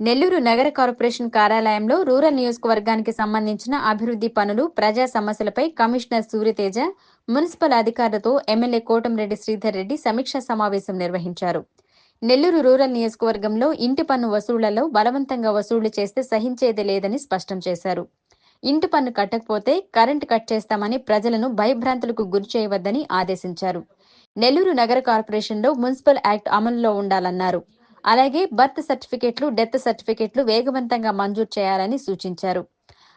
నెల్లూరు నగర కార్పొరేషన్ కార్యాలయంలో రూరల్ నియోజకవర్గానికి సంబంధించిన అభివృద్ధి పనులు ప్రజా సమస్యలపై కమిషనర్ సూర్యతేజ మున్సిపల్ అధికారులతో ఎమ్మెల్యే కోటంరెడ్డి శ్రీధర్ రెడ్డి సమీక్షా సమావేశం నిర్వహించారు. నెల్లూరు రూరల్ నియోజకవర్గంలో ఇంటి పన్ను వసూళ్ళలో బలవంతంగా వసూళ్ళు చేస్తే సహించేది లేదని స్పష్టం చేశారు. ఇంటి పన్ను కట్టకపోతే కరెంటు కట్ చేస్తామని ప్రజలను భయభ్రాంతులకు గురి చేయవద్దని ఆదేశించారు. నెల్లూరు నగర కార్పొరేషన్లో మున్సిపల్ యాక్ట్ అమలులో ఉండాలన్నారు. అలాగే బర్త్ సర్టిఫికెట్లు డెత్ సర్టిఫికెట్లు వేగవంతంగా మంజూరు చేయాలని సూచించారు.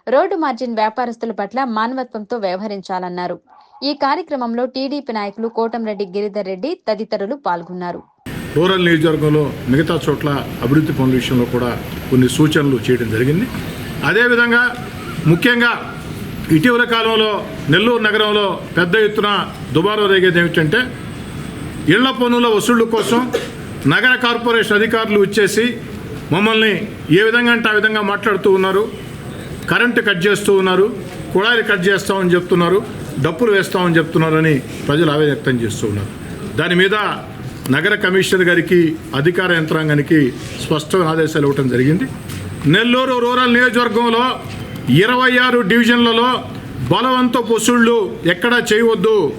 రోడ్డు మార్జిన్ వ్యాపారస్తుల పట్ల మానవత్వంతో వ్యవహరించాలన్నారు. ఈ కార్యక్రమంలో టీడీపీ నాయకులు కోటంరెడ్డి గిరిధర్ రెడ్డి తదితరులు పాల్గొన్నారు. రూరల్ నియోజకవర్గంలో మిగతా చోట్ల అభివృద్ధి పనుల విషయంలో కూడా కొన్ని సూచనలు చేయడం జరిగింది. అదేవిధంగా ముఖ్యంగా ఇటీవల కాలంలో నెల్లూరు నగరంలో పెద్ద ఎత్తున దుబారా రేగేది ఏమిటంటే ఇళ్ళ పన్నుల వసూళ్ళ కోసం నగర కార్పొరేషన్ అధికారులు వచ్చేసి మమ్మల్ని ఏ విధంగా అంటే ఆ విధంగా మాట్లాడుతూ ఉన్నారు. కరెంటు కట్ చేస్తూ ఉన్నారు. కుళాయిలు కట్ చేస్తామని చెప్తున్నారు. డప్పులు వేస్తామని చెప్తున్నారని ప్రజలు ఆవేదన వ్యక్తం చేస్తూ ఉన్నారు. దాని మీద నగర కమిషనర్ గారికి అధికార యంత్రాంగానికి స్పష్టమైన ఆదేశాలు ఇవ్వటం జరిగింది. నెల్లూరు రూరల్ నియోజకవర్గంలో ఇరవై ఆరు డివిజన్లలో బలవంత వసూళ్ళు ఎక్కడా చేయవద్దు.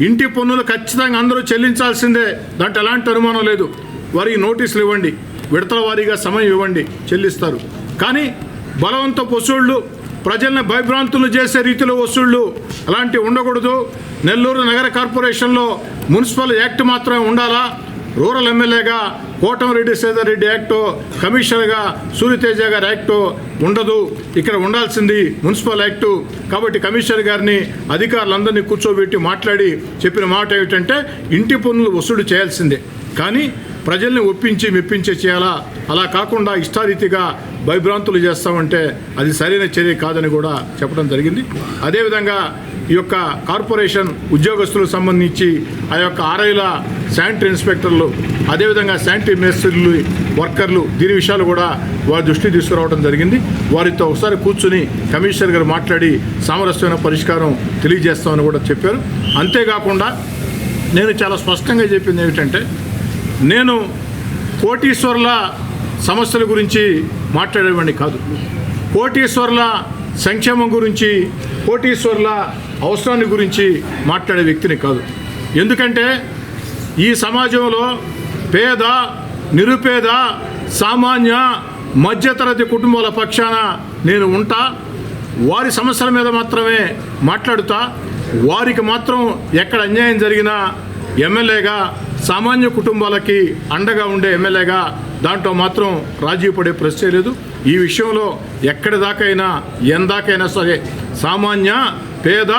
ఇంటి పన్నులు ఖచ్చితంగా అందరూ చెల్లించాల్సిందే. దాంట్లో ఎలాంటి అనుమానం లేదు. వారికి నోటీసులు ఇవ్వండి. విడతల వారీగా సమయం ఇవ్వండి. చెల్లిస్తారు. కానీ బలవంత వసూళ్ళు ప్రజల్ని భయభ్రాంతులు చేసే రీతిలో వసూళ్ళు అలాంటివి ఉండకూడదు. నెల్లూరు నగర కార్పొరేషన్లో మున్సిపల్ యాక్ట్ మాత్రమే ఉండాలా? రూరల్ ఎమ్మెల్యేగా కోటమిరెడ్డి శ్రీధర్ రెడ్డి యాక్టు కమిషనర్గా సూర్యతేజ గారి యాక్టు ఉండదు. ఇక్కడ ఉండాల్సింది మున్సిపల్ యాక్టు. కాబట్టి కమిషనర్ గారిని అధికారులందరినీ కూర్చోబెట్టి మాట్లాడి చెప్పిన మాట ఏమిటంటే ఇంటి పన్నులు వసూలు చేయాల్సిందే. కానీ ప్రజల్ని ఒప్పించి మెప్పించే చేయాలా? అలా కాకుండా ఇష్టారీతిగా భయభ్రాంతులు చేస్తామంటే అది సరైన చర్య కాదని కూడా చెప్పడం జరిగింది. అదేవిధంగా ఈ యొక్క కార్పొరేషన్ ఉద్యోగస్తులకు సంబంధించి ఆ యొక్క ఆర్ఐల శానిటరీ ఇన్స్పెక్టర్లు అదేవిధంగా శానిటరీ మేస్త్రీలు వర్కర్లు దీని విషయాలు కూడా వారి దృష్టి తీసుకురావడం జరిగింది. వారితో ఒకసారి కూర్చుని కమిషనర్ గారు మాట్లాడి సామరస్యమైన పరిష్కారం తెలియజేస్తామని కూడా చెప్పారు. అంతేకాకుండా నేను చాలా స్పష్టంగా చెప్పింది ఏమిటంటే నేను కోటీశ్వర్ల సమస్యల గురించి మాట్లాడేవాడిని కాదు. కోటీశ్వర్ల సంక్షేమం గురించి కోటీశ్వర్ల అవసరాన్ని గురించి మాట్లాడే వ్యక్తిని కాదు. ఎందుకంటే ఈ సమాజంలో పేద నిరుపేద సామాన్య మధ్యతరగతి కుటుంబాల పక్షాన నేను ఉంటా వారి సమస్యల మీద మాత్రమే మాట్లాడుతా వారికి మాత్రం ఎక్కడ అన్యాయం జరిగినా ఎమ్మెల్యేగా సామాన్య కుటుంబాలకి అండగా ఉండే ఎమ్మెల్యేగా దాంట్లో మాత్రం రాజీ పడే ప్రశ్నే లేదు. ఈ విషయంలో ఎక్కడి దాకైనా ఎందాకైనా సరే సామాన్య పేద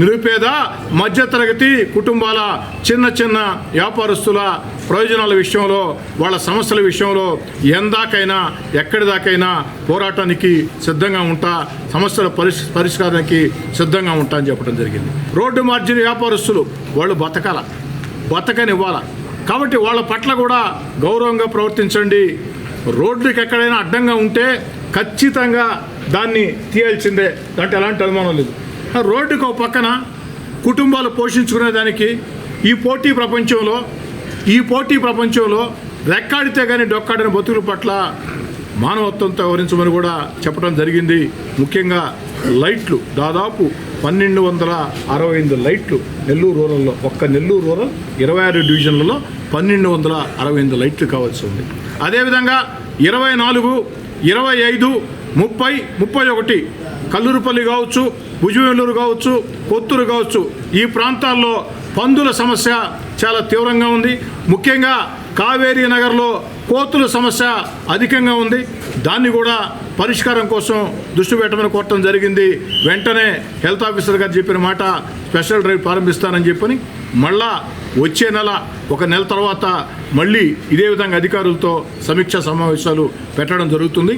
నిరుపేద మధ్యతరగతి కుటుంబాల చిన్న చిన్న వ్యాపారస్తుల ప్రయోజనాల విషయంలో వాళ్ళ సమస్యల విషయంలో ఎందాకైనా ఎక్కడి దాకైనా పోరాటానికి సిద్ధంగా ఉంటా సమస్యల పరిష్ పరిష్కారానికి సిద్ధంగా ఉంటా అని చెప్పడం జరిగింది. రోడ్డు మార్జిన్ వ్యాపారస్తులు వాళ్ళు బతకాల బతకనివ్వాల. కాబట్టి వాళ్ళ పట్ల కూడా గౌరవంగా ప్రవర్తించండి. రోడ్డుకి ఎక్కడైనా అడ్డంగా ఉంటే ఖచ్చితంగా దాన్ని తీయాల్సిందే. దాంట్లో ఎలాంటి అనుమానం లేదు. రోడ్డుకు పక్కన కుటుంబాలు పోషించుకునేదానికి ఈ పోటీ ప్రపంచంలో ఈ పోటీ ప్రపంచంలో రెక్కాడితే కానీ డొక్కాడిన బతుకుల పట్ల మానవత్వంతో వివరించమని కూడా చెప్పడం జరిగింది. ముఖ్యంగా లైట్లు దాదాపు పన్నెండు వందల అరవై ఎనిమిది లైట్లు నెల్లూరు రూరల్లో ఒక్క నెల్లూరు రూరల్ ఇరవై ఆరు డివిజన్లలో పన్నెండు వందల అరవై ఎనిమిది లైట్లు కావాల్సి ఉంది. అదేవిధంగా ఇరవై నాలుగు ఇరవై ఐదు ముప్పై ముప్పై ఒకటి కల్లూరుపల్లి కావచ్చు భుజవెల్లూరు కావచ్చు కొత్తూరు కావచ్చు ఈ ప్రాంతాల్లో పందుల సమస్య చాలా తీవ్రంగా ఉంది. ముఖ్యంగా కావేరీ నగర్లో కోతుల సమస్య అధికంగా ఉంది. దాన్ని కూడా పరిష్కారం కోసం దృష్టి పెట్టమని కోరటం జరిగింది. వెంటనే హెల్త్ ఆఫీసర్ గారు చెప్పిన మాట స్పెషల్ డ్రైవ్ ప్రారంభిస్తానని చెప్పని మళ్ళా వచ్చే నెల ఒక నెల తర్వాత మళ్ళీ ఇదే విధంగా అధికారులతో సమీక్షా సమావేశాలు పెట్టడం జరుగుతుంది.